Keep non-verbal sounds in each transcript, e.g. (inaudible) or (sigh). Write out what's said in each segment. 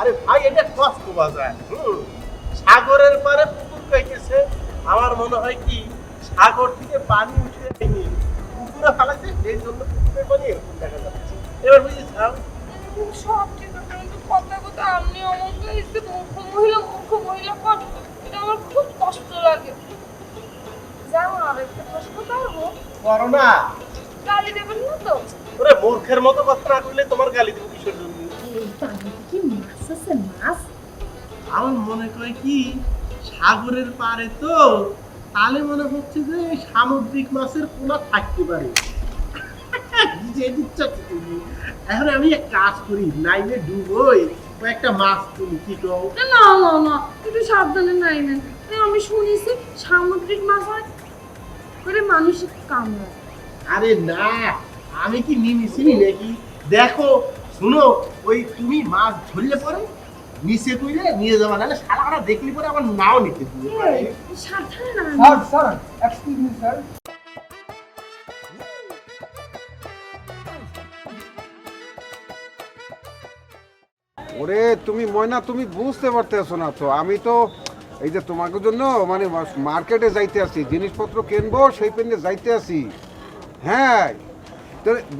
আরে ভাই এটা কষ্ট বাজার। হুম। সাগরের পারে পুকুর কাইতেছে। আমার মনে হয় কি সাগর থেকে পানি উঠে আইনি পুকুরে ফেলাইছে সেই জন্য পুকুরের পানি এরকম দেখা যাচ্ছে। এবার বুঝেছিলাম সব ঠিক আছে কিন্তু কথা কথা আপনি আমাকে এই মূর্খ মহিলা মূর্খ মহিলা কর। এটা আমার খুব কষ্ট লাগে। যেমন আর একটা প্রশ্ন করব? করো না। গালি দেবেন না তো? ওরে মূর্খের মতো কথা না করলে তোমার গালি দেবো কিসের জন্য? কি মাছ? আমার মনে করে কি সাগরের পারে তো তাহলে মনে হচ্ছে যে সামুদ্রিক মাছের পোনা থাকতে পারে। যে দিচ্ছ কি তুমি। এখন আমি এক কাজ করি ডুবোই কয়েকটা মাছ তুমি কি কও? না না না একটু সাবধানে নাইনে আমি শুনেছি সামুদ্রিক মাছ হয় করে মানুষের কামড়ায়। আরে না আমি কি নিমিছিনি নাকি? দেখো শুনো ওই তুমি মাছ ধরলে পরে নিচে কইলে নিয়ে যাবা নাহলে সারাটা দেখলি পরে আমার নাও নিতে দিবে এই, সাবধানে না। Sir sir excuse me sir. ওরে তুমি ময়না তুমি বুঝতে পারতেছো না তো। আমি তো এই যে তোমাকে জন্য মানে মার্কেটে যাইতে আছি জিনিসপত্র কিনবো সেই পেনে যাইতে আছি হ্যাঁ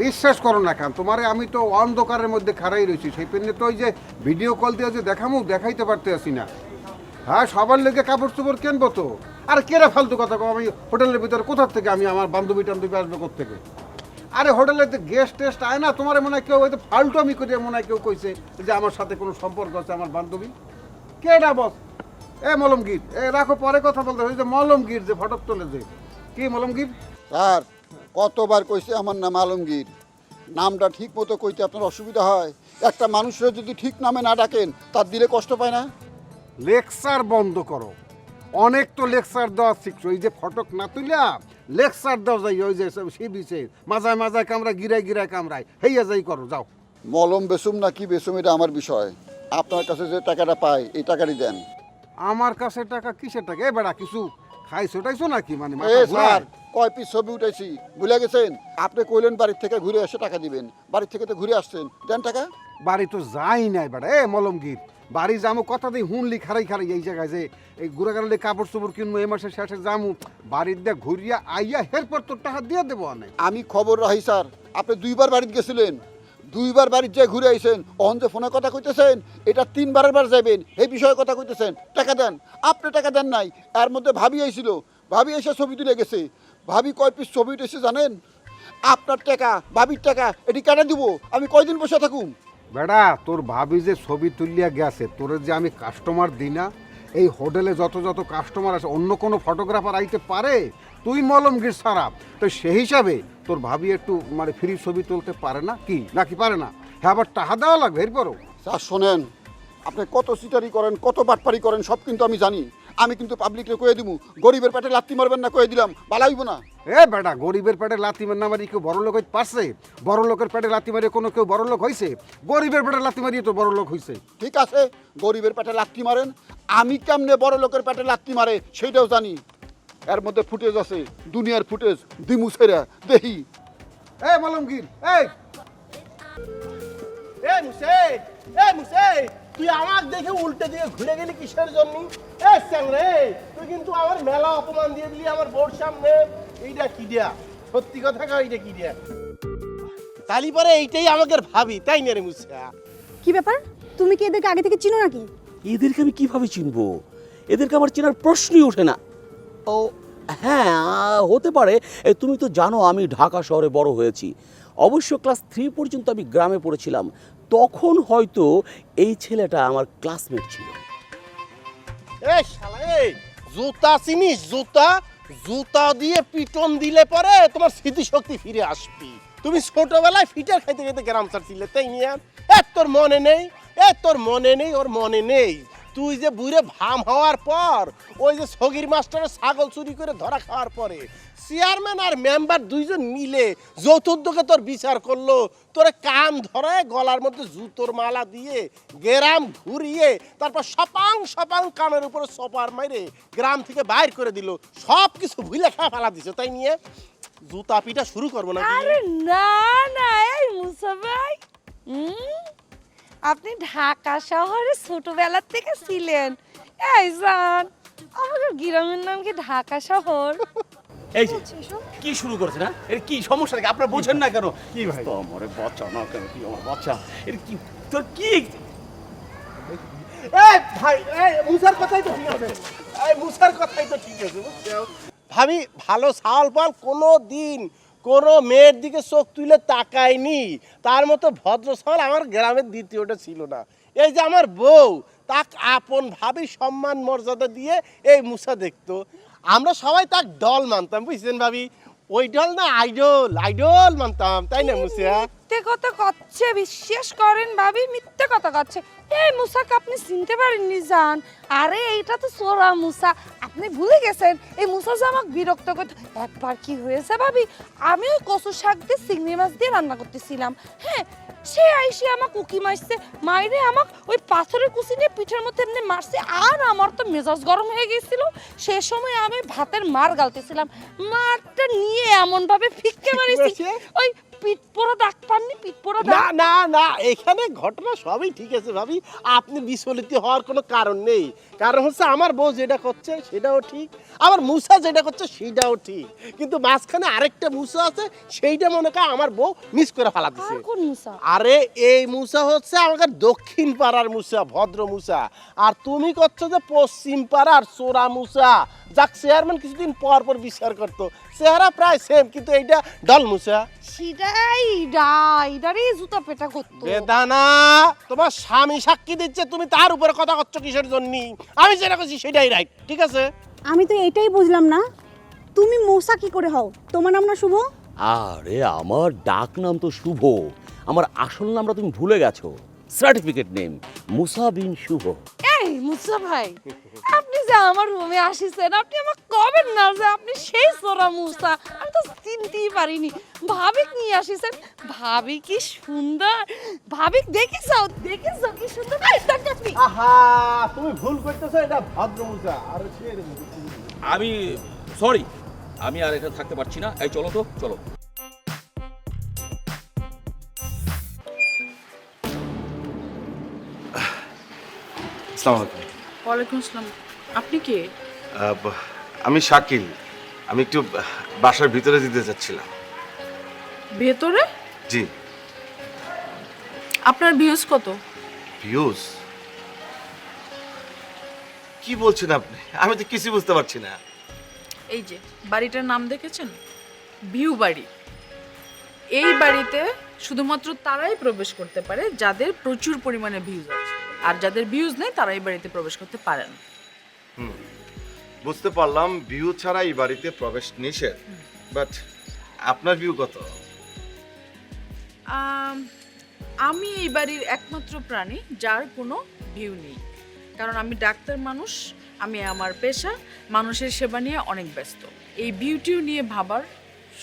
বিশ্বাস করো না কেন? তোমারে আমি তো অন্ধকারের মধ্যে খাড়াই রয়েছি। সেই পেনে তো ওই যে ভিডিও কল দিয়ে যে দেখামু, দেখাইতে পারতে আসি না। হ্যাঁ সবার লেগে কাপড় চোপড় কিনবো তো? আর কেরা ফালতু কথা কও? আমি হোটেলের ভিতরে কোথার থেকে আমি আমার বান্ধবী টান্ধবী আসবে থেকে আরে হোটেলে তো গেস্ট টেস্ট আয় না, তোমার মনে হয় কেউ হয়তো ফালতু আমি করে মনে হয় কেউ কইছে যে আমার সাথে কোনো সম্পর্ক আছে আমার বান্ধবী। কে না বস? এ মলমগীর, এ রাখো, পরে কথা বলতে ওই যে মলমগীর যে ফটক তোলে যে। কি মলমগীর? স্যার কতবার কইছে আমার নাম আলমগীর? নামটা ঠিক মতো কইতে আপনার অসুবিধা হয়। একটা মানুষের যদি ঠিক নামে না ডাকেন তার দিলে কষ্ট পায় না? লেকচার বন্ধ করো। অনেক তো লেকচার দেওয়া শিখছো। এই যে ফটক না তুইলা লেকচার দেওয়া যাই ওই যে সব সে বিছে মাজায় মাজায় কামড়ায় গিরায় গিরায় কামড়ায়। হেইয়া যাই করো যাও। মলম বেসুম না কি বেসুম এটা আমার বিষয়। আপনার কাছে যে টাকাটা পাই এই টাকাটি দেন। আমার কাছে টাকা কিসের টাকা? এ বেড়া কিছু খাইছো টাইছো নাকি? মানে স্যার? কয় পিস ছবি উঠাইছি ভুলে গেছেন? আপনি কইলেন বাড়ির থেকে ঘুরে এসে টাকা দিবেন। বাড়ির থেকে তো ঘুরে আসছেন। দেন টাকা? বাড়ি তো যাই নাই বেড়া এ মলমগীর বাড়ি যামু কথা দিই হুনলি খারাই খারাই এই জায়গায় যে এই গেলে কাপড় চোপড় কিনবো এই মাসের শেষে যামু। বাড়ির দিয়ে ঘুরিয়া আইয়া এরপর তোর টাকা দিয়ে দেবো অনেক। আমি খবর রাহি স্যার। আপনি দুইবার বাড়িতে গেছিলেন। দুইবার বাড়ির যে ঘুরে আইছেন অহন যে ফোনে কথা কইতেছেন এটা তিনবারের বার যাবেন এই বিষয়ে কথা কইতেছেন। টাকা দেন। আপনি টাকা দেন নাই। এর মধ্যে ভাবি আইছিল। ভাবি এসে ছবি তুলে গেছে। ভাবি কয় পিস ছবি উঠেছে জানেন? আপনার টাকা ভাবির টাকা এটি কেটে দিব? আমি কয়দিন বসে থাকুম? বেড়া তোর ভাবি যে ছবি তুলিয়া গেছে তোরে যে আমি কাস্টমার দিই না এই হোটেলে যত যত কাস্টমার আছে অন্য কোনো ফটোগ্রাফার আইতে পারে? তুই মলমগীর সারাপ তো সেই হিসাবে তোর ভাবি একটু মানে ফ্রি ছবি তুলতে পারে না? কি? নাকি পারে না? হ্যাঁ আবার টাকা দেওয়া লাগবে এরপরও। স্যার শোনেন আপনি কত সিটারি করেন কত বাটপারি করেন সব কিন্তু আমি জানি। আমি কিন্তু পাবলিককে কয়ে দিব গরিবের পেটে লাত্তি মারবেন না কয়ে দিলাম বালাইব না। এ বেটা গরিবের পেটে লাথি মারি না মারি কেউ বড় লোক হইতে পারছে? বড় লোকের পেটে লাথি মারি কোনো কেউ বড় লোক হয়েছে গরিবের পেটে লাথি মারিয়ে তো বড় লোক হয়েছে ঠিক আছে গরিবের পেটে লাত্তি মারেন আমি কেমনে বড় লোকের পেটে লাত্তি মারে সেইটাও জানি। এর মধ্যে ফুটেজ আছে দুনিয়ার ফুটেজ দিমু সেরা দেহি। এ মলমগীর এই! এ মুসে এ মুসে তুই আমার দেখে উল্টে দিয়ে ঘুরে গেলি কিসের জন্য? এ চ্যাংরে তুই কিন্তু আমার মেলা অপমান দিয়ে দিলি আমার বোর সামনে। এইটা কি দিয়া? সত্যি কথা এইটা কি দিয়া? তালি পরে এইটাই আমাদের ভাবি তাই না রে মুসা? কি ব্যাপার? তুমি কি এদেরকে আগে থেকে চিনো নাকি? এদেরকে আমি কীভাবে চিনবো? এদেরকে আমার চেনার প্রশ্নই ওঠে না। ও হ্যাঁ হতে পারে। তুমি তো জানো আমি ঢাকা শহরে বড় হয়েছি। অবশ্য ক্লাস থ্রি পর্যন্ত আমি গ্রামে পড়েছিলাম। তখন হয়তো এই ছেলেটা আমার ক্লাসমেট ছিল। জুতা চিনিস? জুতা? জুতা দিয়ে পিটন দিলে পরে তোমার স্মৃতিশক্তি ফিরে আসবি। তুমি ছোটবেলায় ফিটার খাইতে খাইতে গ্রাম ছাড়ছিলে, তাই নিয়ে তোর মনে নেই? এ, তোর মনে নেই? ওর মনে নেই। তুই যে বুড়ে ভাম হওয়ার পর, ওই যে সগির মাস্টারের ছাগল চুরি করে ধরা খাওয়ার পরে, চেয়ারম্যান আর মেম্বার দুইজন মিলে যৌথ তোর বিচার করল। তোরে কান ধরে গলার মধ্যে জুতোর মালা দিয়ে গ্রাম ঘুরিয়ে তারপর সপাং সপাং কানের উপরে সপার মাইরে গ্রাম থেকে বাইর করে দিল। সব কিছু ভুলে খা ফেলা দিছে, তাই নিয়ে জুতা পিটা শুরু করব না আরে না না, এই মুসা ভাই। হুম? আপনি ঢাকা শহরে ছোটবেলার থেকে ছিলেন। এই জান আমাদের গ্রামের নাম কি ঢাকা শহর? এই যে কি শুরু করেছে না? এর কি সমস্যা নাকি? আপনারা বোঝেন না কেন? কি ভাই? তোমারে বাচ্চা না কেন তুই আমার বাচ্চা এর কি তোর কি? এই ভাই এই মুসার কথাই তো ঠিক আছে। এই মুসার কথাই তো ঠিক আছে ভাবি ভালো সাল পাল কোনো দিন কোনো মেয়ের দিকে চোখ তুলে তাকায়নি। তার মতো ভদ্র সাল আমার গ্রামের দ্বিতীয়টা ছিল না। এই যে আমার বউ, তাক আপন ভাবি সম্মান মর্যাদা দিয়ে এই মুসা দেখতো। আমরা সবাই তাক ডল মানতাম, বুঝছেন ভাবি? ওই ডল না আইডল আইডল মানতাম, তাই না মুসিয়া মিথ্যে কথা কচ্ছে বিশ্বাস করেন ভাবি মিথ্যে কথা কচ্ছে এই মুসাকে আপনি চিনতে পারেননি জান। আরে এইটা তো সোরা মুসা। আপনি ভুলে গেছেন এই মুসা যে আমাকে বিরক্ত করতে। একবার কি হয়েছে ভাবি? আমি ওই কচু শাক দিয়ে চিংড়ি মাছ দিয়ে রান্না করতেছিলাম। হ্যাঁ সে আইসে আমার কুকি মারছে। মাইরে আমাকে ওই পাথরের কুচি নিয়ে পিঠের মধ্যে এমনি মারছে। আর আমার তো মেজাজ গরম হয়ে গেছিল। সে সময় আমি ভাতের মার গালতেছিলাম। মারটা নিয়ে এমন ভাবে ফিক্কে মারিছি। ওই পিঠ পোড়া দাগ পাননি? পিঠ পোড়া না না না এখানে ঘটনা সবই ঠিক আছে ভাবি। আপনি বিচলিত হওয়ার কোনো কারণ নেই। কারণ হচ্ছে আমার বউ যেটা করছে সেটাও ঠিক আমার মুসা যেটা করছে সেটাও ঠিক। কিন্তু মাঝখানে আরেকটা মুসা আছে সেইটা মনে করে আমার বউ মিস করে ফেলা দিছে কোন মুসা? আরে এই মুসা হচ্ছে আমাদের দক্ষিণ পাড়ার মুসা ভদ্র মুসা। আর তুমি করছ যে পশ্চিম পাড়ার চোরা মুসা। যাক চেয়ারম্যান কিছুদিন পর পর বিচার করতো। চেহারা প্রায় সেম কিন্তু এইটা ডল মুসা সিডাই ডা ইডারে জুতা পেটা করতো। বেদানা তোমার স্বামী সাক্ষী দিচ্ছে তুমি তার উপরে কথা করছ কিসের জন্য? আমি যেটা করছি সেটাই রাইট ঠিক আছে? আমি তো এটাই বুঝলাম না। তুমি মৌসা কি করে হও? তোমার নাম না শুভ? আরে আমার ডাক নাম তো শুভ। আমার আসল নামটা তুমি ভুলে গেছো। Certificate name Musa bin Shuvo. এই মুসা ভাই আপনি যে আমার রুমে আসিছেন আপনি আমার কবেন না যে আপনি সেই সোরা মুসা? আমি তো চিনতেই পারিনি। ভাবিক নিয়ে আসিছেন? ভাবি কি সুন্দর। ভাবিক দেখেছ দেখেছ কি সুন্দর। দেখ। আহা তুমি ভুল করতেছো এটা ভদ্র মুসা। আর সে আমি সরি আমি আর এটা থাকতে পারছি না। এই চলো তো চলো। আসসালামু আলাইকুম। ওয়ালাইকুম আসসালাম। আপনি কে? আমি শাকিল। আমি একটু বাসার ভিতরে দিতে চাচ্ছিলাম। ভেতরে? জি। আপনার ভিউজ কত? ভিউজ? কি বলছেন আপনি? আমি তো কিছু বুঝতে পারছি না। এই যে বাড়িটার নাম দেখেছেন? ভিউ বাড়ি। এই বাড়িতে শুধুমাত্র তারাই প্রবেশ করতে পারে যাদের প্রচুর পরিমাণে ভিউজ আছে। আর যাদের ভিউজ নেই তারা এই বাড়িতে প্রবেশ করতে পারেন। বুঝতে পারলাম ভিউ ছাড়া এই বাড়িতে প্রবেশ নিষেধ। বাট আপনার ভিউ কত? আমি এই বাড়ির একমাত্র প্রাণী যার কোনো ভিউ নেই। কারণ আমি ডাক্তার মানুষ আমি আমার পেশা মানুষের সেবা নিয়ে অনেক ব্যস্ত। এই বিউটিও নিয়ে ভাবার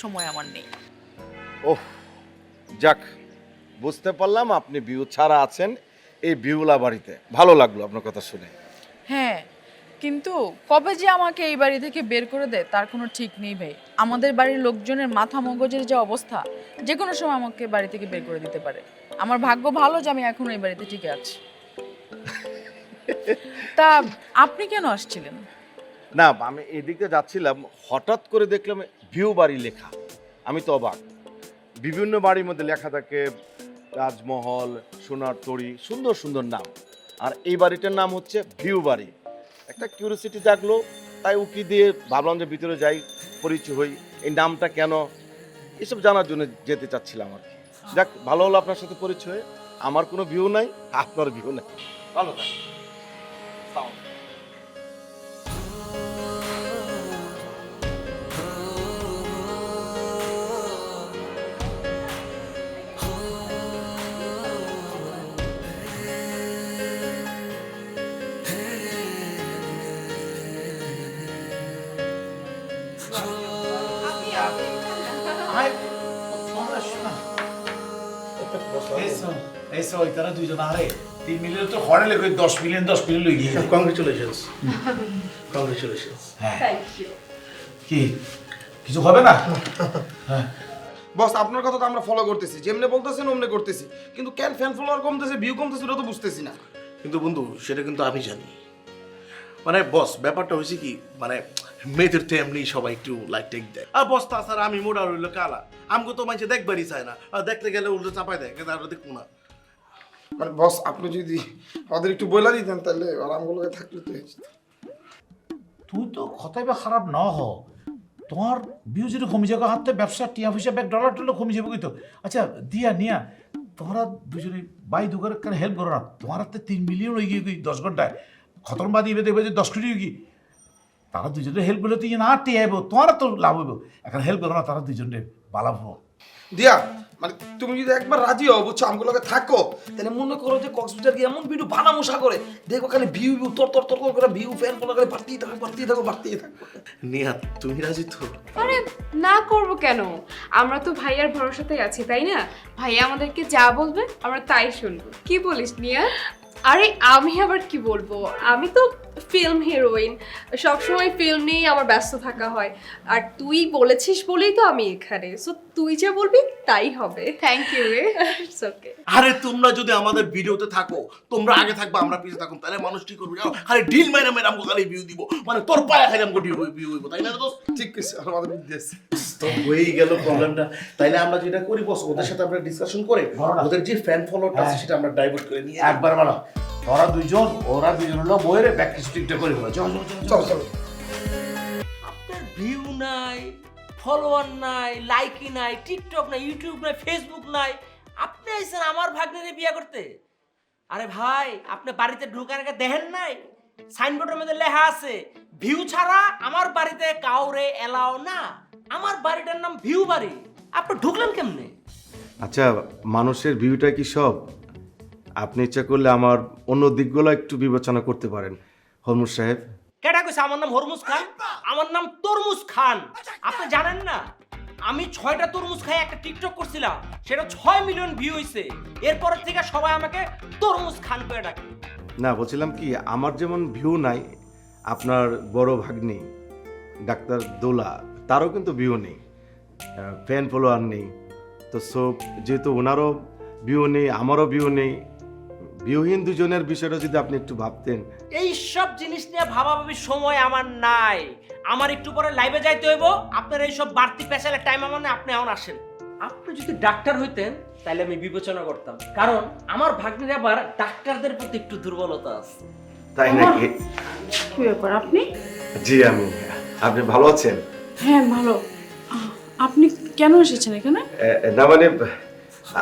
সময় আমার নেই। ওহ যাক বুঝতে পারলাম আপনি ভিউ ছাড়া আছেন। এই ভিউলা বাড়িতে। ভালো লাগল আপনার কথা শুনে। হ্যাঁ কিন্তু কবে যে আমাকে এই বাড়ি থেকে বের করে দেয় তার কোনো ঠিক নেই ভাই। আমাদের বাড়ির লোকজনের মাথা মগজের যে অবস্থা যে কোনো সময় আমাকে বাড়ি থেকে বের করে দিতে পারে। আমার ভাগ্য ভালো যে আমি এখন এই বাড়িতে টিকে আছি। তা আপনি কেন আসছিলেন? না আমি এদিকে যাচ্ছিলাম হঠাৎ করে দেখলাম ভিউ বাড়ি লেখা। আমি তো অবাক। বিভিন্ন বাড়ির মধ্যে লেখা থাকে তাজমহল, সোনার তরি, সুন্দর সুন্দর নাম আর এই বাড়িটার নাম হচ্ছে ভিউ বাড়ি একটা কিউরিয়াসিটি জাগলো, তাই উকি দিয়ে ভাবলাম যে ভিতরে যাই, পরিচয় হই, এই নামটা কেন, এসব জানার জন্য যেতে চাচ্ছিলাম আর কি। যাক, ভালো হলো আপনার সাথে পরিচয়। আমার কোনো ভিউ নাই, আপনার ভিউ নাই ভালো থাকেন। আসসালামু আলাইকুম। তারা দুইজন আরে তিন মিলিয়ন তো হরে লেগে দশ মিলিয়ন দশ মিলিয়ন লই গিয়ে। কংগ্রেচুলেশনস কংগ্রেচুলেশনস হ্যাঁ। কি? কিছু হবে না? (laughs) হ্যাঁ। বস আপনার কথা তো আমরা ফলো করতেছি। যেমনে বলতেছেন অমনে করতেছি। কিন্তু কেন ফ্যান ফলোয়ার কমতেছে ভিউ কমতেছে ওটা তো বুঝতেছি না। কিন্তু বন্ধু সেটা কিন্তু আমি জানি। মানে বস ব্যাপারটা হয়েছে কি মানে মেয়েদের তো এমনি সবাই একটু লাইক টেক দেয়। আর বস তাছাড়া আমি মোটা রইল কালা। আমাকে তো মানুষ দেখবারই চায় না। আর দেখতে গেলে উল্টো চাপাই দেয় কিন্তু আমরা দেখব না। মানে বস আপনি যদি ওদের একটু বইলা দিতেন তাহলে আরামগুলোকে থাকলে তো। তুই তো কথাই বা খারাপ না হ। তোমার ভিউ যদি কমে যাবে হাতে ব্যবসা টিয়া পয়সা ব্যাগ ডলার টলার কমে যাবে তো? আচ্ছা দিয়া নিয়া তোমরা দুজনে বাই দুগার কেন হেল্প করো না। তোমার হাতে তিন মিলিয়ন হয়ে গিয়ে দশ ঘন্টায়? খতম বাদ দিবে দেখবে যে দশ কোটি গিয়ে। তারা দুজনে হেল্প করলে তুই না টিয়া আইব তোমার তো লাভ হইব। এখন হেল্প করো না তারা দুজনে বালাভ হব। দিয়া মানে তুমি যদি একবার রাজি হও বুঝছ? আমগুলোকে থাকো। তাহলে মনে করো যে কক্সবাজার কি এমন ভিডিও বানা মশা করে। দেখো খালি ভিউ ভিউ তর তর তর করে ভিউ ফ্যান ফলো করে বাড়তেই থাকো বাড়তেই থাকো বাড়তেই থাকো। নিয়া তুমি রাজি তো? আরে না করব কেন? আমরা তো ভাইয়ার ভরসাতেই আছি তাই না? ভাইয়া আমাদেরকে যা বলবে আমরা তাই শুনব। কি বলিস নিয়া? আরে আমি আবার কি বলব? আমি তো ফিল্ম হিরোইন সবসময় ফিল্ম নিয়েই আমার ব্যস্ত থাকা হয়। আর তুই বলেছিস বলেই তো আমি এখানে। সো তুই যা বলবি তাই হবে। থ্যাংক ইউ রে ইটস ওকে আরে তোমরা যদি আমাদের ভিডিওতে থাকো তোমরা আগে থাকবে আমরা পিছিয়ে থাকুন। তাহলে মানুষ কি করবে জানো? খালি ডিল মেরে মেরে আমাকে খালি ভিউ দিব। মানে তোর পায়ে খালি আমাকে ভিউ হইব তাই না দোস্ত? ঠিক আছে আমাদের বুদ্ধি আছে। তো হয়েই গেল প্রবলেমটা তাইলে আমরা যেটা করি বস ওদের সাথে আমরা ডিসকাশন করে ওদের যে ফ্যান ফলোয়ারটা আছে সেটা আমরা ডাইভার্ট করে নিয়ে একবার মানো ওরা দুইজন ওরা দুইজন হলো বইয়ের ব্যাক করে চল চল। চল চলো। ফলোয়ার নাই লাইকি নাই, টিকটক নাই, ইউটিউব নাই, ফেসবুক নাই। আপনি আইছেন আমার ভাগ্নের বিয়ে করতে? আরে ভাই, আপনি বাড়িতে ঢুকার আগে দেখেন নাই? সাইনবোর্ডের মধ্যে লেখা আছে, ভিউ ছাড়া আমার বাড়িতে কাউরে এলাও না। আমার বাড়িটার নাম ভিউ বাড়ি। আপনি ঢুকলেন কেমনে? আচ্ছা মানুষের ভিউটা কি সব? আপনি ইচ্ছা করলে আমার অন্য দিকগুলো একটু বিবেচনা করতে পারেন। হরমুজ সাহেব কেটা কইছে? আমার নাম হরমুজ খান। আমার নাম তরমুজ খান। আপনি জানেন না, আমি ছয়টা তরমুজ খাই, একটা টিকটক করছিলাম, সেটা ছয় মিলিয়ন ভিউ হয়েছে এরপর থেকে সবাই আমাকে তরমুজ খান করে ডাকে। না, বলছিলাম কি, আমার যেমন ভিউ নাই, আপনার বড় ভাগ্নি, ডাক্তার দোলা, তারও কিন্তু ভিউ নেই ফ্যান ফলোয়ার নেই। তো সো যেহেতু ওনারও ভিউ নেই, আমারও ভিউ নেই ভিউহীন দুজনের বিষয়টা যদি আপনি একটু ভাবতেন। এই সব জিনিস নিয়ে ভাবাভাবির সময় আমার নাই। আমার একটু পরে লাইভে যাইতে হইব। আপনার এই সব বাড়তি পেশালের টাইম আমার নেই, আপনি এখন আসেন। আপনি যদি ডাক্তার হইতেন তাহলে আমি বিবেচনা করতাম। কারণ আমার ভাগ্নের আবার ডাক্তারদের প্রতি একটু দুর্বলতা আছে। তাই নাকি? কি ব্যাপার আপনি? জি আমি। আপনি ভালো আছেন? হ্যাঁ ভালো। আপনি কেন এসেছেন এখানে? না মানে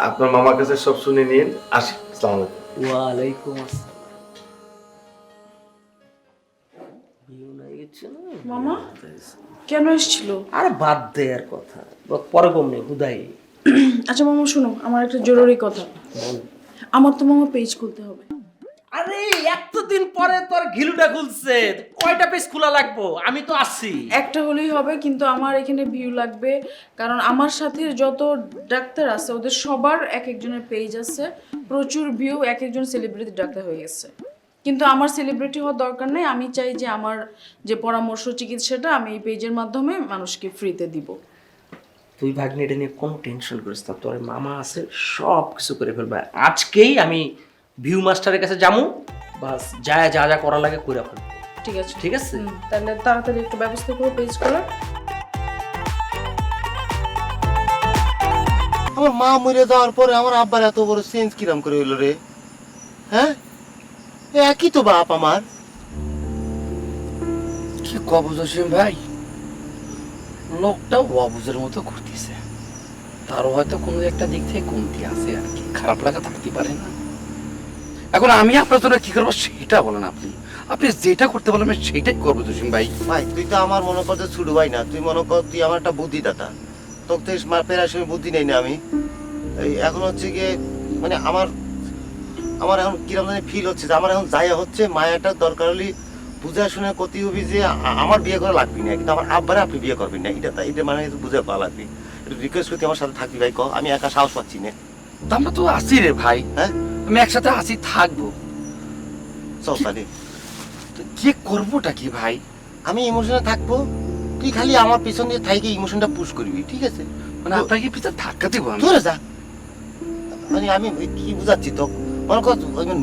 আপনার মামার কাছে সব শুনে নিন। আসি আসসালামু আলাইকুম। ওয়ালাইকুম আসসালাম? মামা কেন এসেছিল? আরে বাদ দে আর কথা। পরে কম নেই হুদাই। আচ্ছা মামা শোনো আমার একটা জরুরি কথা। আমার তো মামা পেজ খুলতে হবে। আরে এতদিন পরে তোর ঘিলুটা খুলছে। কয়টা পেজ খোলা লাগবো? আমি তো আসছি। একটা হলেই হবে কিন্তু আমার এখানে ভিউ লাগবে। কারণ আমার সাথে যত ডাক্তার আছে ওদের সবার এক একজনের পেজ আছে। প্রচুর ভিউ এক একজন সেলিব্রিটি ডাক্তার হয়ে গেছে। কিন্তু আমার সেলিব্রিটি হওয়ার দরকার নেই আমি চাই যে আমার যে পরামর্শ চিকিৎসাটা আমি এই পেজের মাধ্যমে মানুষকে ফ্রিতে দিব। তুই ভাগ্নে এটা নিয়ে কোনো টেনশন করিস না তোর মামা আছে সব কিছু করে ফেলবে। আজকেই আমি ভিউ মাস্টারের কাছে যাব বাস যা যা যা করা লাগে করে ফেলব। ঠিক আছে। ঠিক আছে? তাহলে তাড়াতাড়ি একটু ব্যবস্থা করে পেজ খোলার আমার মা মরে যাওয়ার পরে আমার আব্বার এত বড় চেঞ্জ কিরাম করে হইল রে? হ্যাঁ? একই তো বাপ আমার। কি কব জসিম ভাই? লোকটাও অবুজের মতো ঘুরতেছে। তারও হয়তো কোনো একটা দিক থেকে কমতি আছে আর কি। খারাপ লাগা থাকতে পারে না। এখন আমি আপনার জন্য কি করব সেটা বলেন আপনি। আপনি যেটা করতে বলেন আমি সেইটাই করব জসিম ভাই। ভাই তুই তো আমার মনে কর যে ছোট ভাই না। তুই মনে কর তুই আমার একটা বুদ্ধি তোর থেকে পেরার সময় বুদ্ধি নেই না আমি। এই এখন হচ্ছে গিয়ে মানে আমার আমার এখন কীরকম জানি ফিল হচ্ছে যে আমার এখন যাইয়া হচ্ছে মায়াটার দরকার হলে বুঝা শুনে কতি হবি যে আমার বিয়ে করা লাগবে না কিন্তু আমার আব্বারে আপনি বিয়ে করবেন না এটা এটা মানে বুঝে পাওয়া লাগবে। একটু রিকোয়েস্ট করতে আমার সাথে থাকবি ভাই ক আমি একা সাহস পাচ্ছি না। তা আমরা তো আছি রে ভাই। হ্যাঁ? আমি একসাথে আছি থাকব। চল তাহলে। কি করবোটা কি ভাই? আমি ইমোশনে থাকব। তুই খালি আমার পিছন দিয়ে থাইকে ইমোশনটা পুশ করবি ঠিক আছে? মানে আপনাকে পিতা ধাক্কা দিব আমি। ধরে যা। মানে আমি কি বুঝাচ্ছি তো মনে কর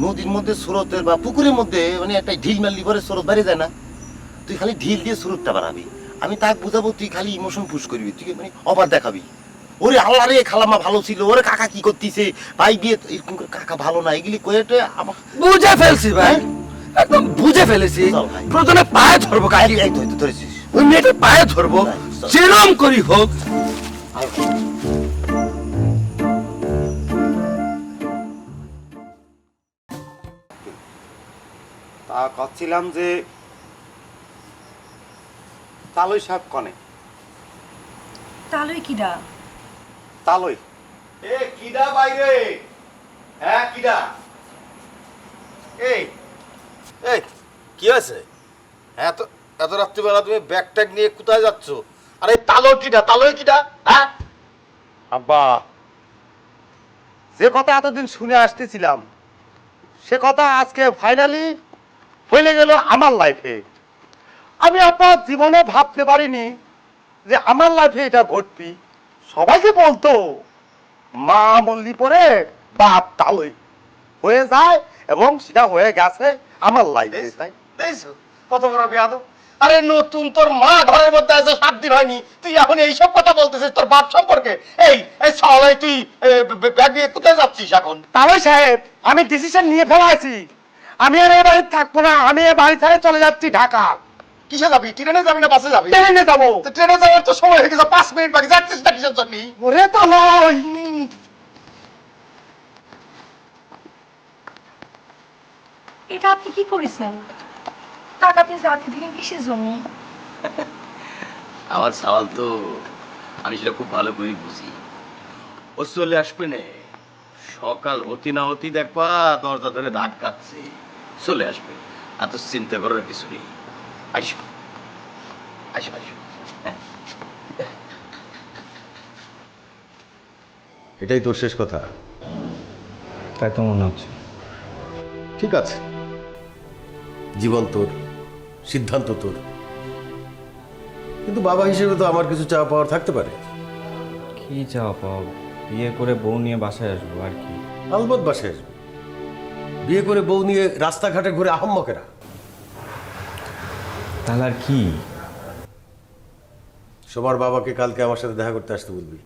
নদীর মধ্যে স্রোতের বা পুকুরের মধ্যে মানে একটা ঢিল মারলি পরে স্রোত বেড়ে যায় না। তুই খালি ঢিল দিয়ে স্রোতটা বাড়াবি। আমি তাক বুঝাবো তুই খালি ইমোশন পুশ করবি তুই মানে অবাক দেখাবি। ওরে আল্লাহ রে খালামা ভালো ছিল। ওরে কাকা কি করতিছে? ভাই বিয়ে কাকা ভালো না এগুলি কয়ে টয়ে আমার বুঝে ফেলছি ভাই। একদম বুঝে ফেলেছি। প্রথমে পায়ে ধরবো এই ধরেছিস। ওই মেয়েটার পায়ে ধরবো। যেরম করি হোক। তা কচ্ছিলাম যে তালই সাহেব কনে। তাহলে কিডা? তালই। এ কিডা বাইরে? হ্যাঁ কিডা। এই এই কি আছে এত এত রাত্রিবেলা তুমি ব্যাগ ট্যাগ নিয়ে কোথায় যাচ্ছ? আরে তালো কিডা তালোই হ্যাঁ? আব্বা যে কথা এতদিন শুনে আসতেছিলাম সে কথা আজকে ফাইনালি হয়ে গেল আমার লাইফে আমি আপনার জীবনে ভাবতে পারিনি যে আমার লাইফে এটা ঘটবি। সবাইকে বলতো মা মল্লি পরে বাপ তালই হয়ে যায় এবং সেটা হয়ে গেছে আমার লাইফে কত বড় বেয়াদ আরে নতুন তোর মা ঘরের মধ্যে আছে সাত দিন হয়নি। তুই এখন এইসব কথা বলতেছিস তোর বাপ সম্পর্কে? এই এই সবাই তুই ব্যাগ নিয়ে কোথায় যাচ্ছিস এখন? তাহলে সাহেব আমি ডিসিশন নিয়ে ফেলাইছি। আমি আর এ বাড়ি থাকব না আমি এ বাড়ি ছেড়ে চলে যাচ্ছি ঢাকা। কিসে যাবি? ট্রেনে যাবি না বাসে যাবি? ট্রেনে যাব। ট্রেনে যাওয়ার তো সময় হয়ে গেছে পাঁচ মিনিট বাকি যাচ্ছিস না কিসের জন্য? ওরে তো নয় এটা আপনি কি করেছেন? টাকা আপনি জানতে দিলেন কিসের জন্য আমার সওয়াল তো আমি সেটা খুব ভালো করে বুঝি। ও চলে আসবে না। সকাল হতি না হতি দেখবা দরজা ধরে কাটছে চলে আসবে। এত চিন্তা করার কিছু নেই। আসো আসো আসো হ্যাঁ। এটাই তোর শেষ কথা? তাই তো মনে হচ্ছে। ঠিক আছে। জীবন তোর। সিদ্ধান্ত তোর। কিন্তু বাবা হিসেবে তো আমার কিছু চাওয়া পাওয়ার থাকতে পারে। কি চাওয়া পাও বিয়ে করে বউ নিয়ে বাসায় আসব আর কি? আলবত বাসায় আসব। বিয়ে করে বউ নিয়ে রাস্তাঘাটে ঘুরে আহম্মকেরা। তাহলে আর কি? সবার বাবাকে কালকে আমার সাথে দেখা করতে আসতে বলবি।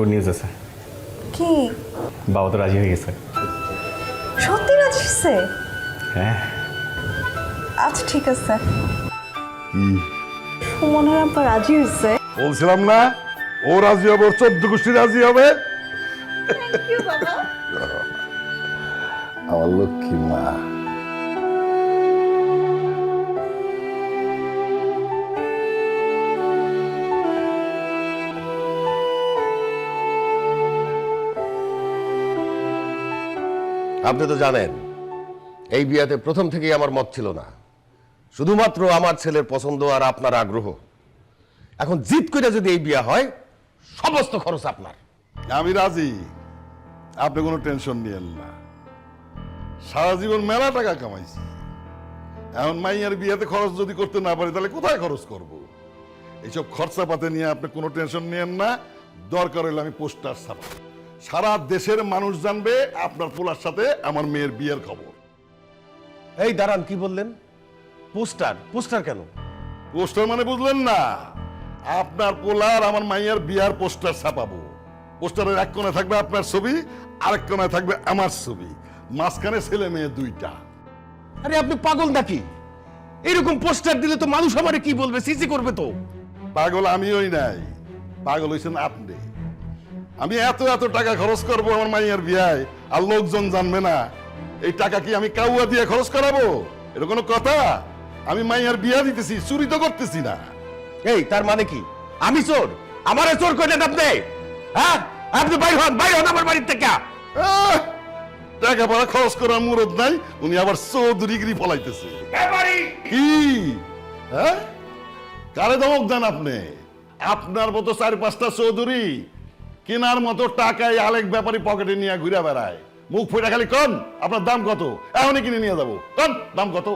গুড নিউজ আছে। কি? বাবা তো রাজি হয়ে গেছে। সত্যি রাজি হচ্ছে হ্যাঁ। আচ্ছা ঠিক আছে। সুমন হয় আপনার রাজি হয়েছে? বলছিলাম না ও রাজি হবে ওর চোদ্দ গোষ্ঠী রাজি হবে। আমার লক্ষ্মী মা। আপনি তো জানেন, এই বিয়াতে প্রথম থেকেই আমার মত ছিল না। শুধুমাত্র আমার ছেলের পছন্দ আর আপনার আগ্রহ। এখন জিত করে যদি এই বিয়া হয়, সমস্ত খরচ আপনার। আমি রাজি। আপনি কোনো টেনশন নিয়েন না। সারা জীবন মেলা টাকা কামাইছি। এখন মাইয়ার বিয়াতে খরচ যদি করতে না পারি, তাহলে কোথায় খরচ করব? এইসব খরচা পাতে নিয়ে আপনি কোনো টেনশন নিয়েন না। দরকার হলে আমি পোস্টার ছাপাবো। সারা দেশের মানুষ জানবে আপনার পোলার সাথে আমার মেয়ের বিয়ের খবর। এই দাঁড়ান কি বললেন? পোস্টার পোস্টার কেন? পোস্টার মানে বুঝলেন না আপনার পোলার আমার মাইয়ার বিয়ার পোস্টার ছাপাবো। পোস্টারের এক কোণে থাকবে আপনার ছবি আরেক কোণে থাকবে আমার ছবি। মাঝখানে ছেলে মেয়ে দুইটা। আরে আপনি পাগল নাকি? এরকম পোস্টার দিলে তো মানুষ আমারে কি বলবে? সিসি করবে তো। পাগল আমি ওই নাই। পাগল হয়েছেন আপনি। আমি এত এত টাকা খরচ করব আমার মাইয়ার বিয়ায় আর লোকজন জানবে না। এই টাকা কি আমি কাউয়া দিয়ে খরচ করাবো? এটা কোনো কথা? আমি মাইয়ার বিয়া দিতেছি চুরি তো করতেছি না। এই তার মানে কি? আমি চোর? আমারে চোর কইলেন আপনি? হ্যাঁ? আপনি বাইর হন বাইর হন আমার বাড়ির থেকে। আহ! টাকা পয়সা খরচ করার মুরত নাই উনি আবার চৌধুরীগিরি ফলাইতেছে। কি? হ্যাঁ? কারে ধমক দেন আপনি? আপনার মতো চার পাঁচটা চৌধুরী কেনার মতো টাকায় আলেক ব্যাপারী পকেটে নিয়ে ঘুরে বেড়ায়। মুখ ফুটে খালি কন, আপনার দাম কত? এখনই কিনে নিয়ে যাব। কন, দাম কত?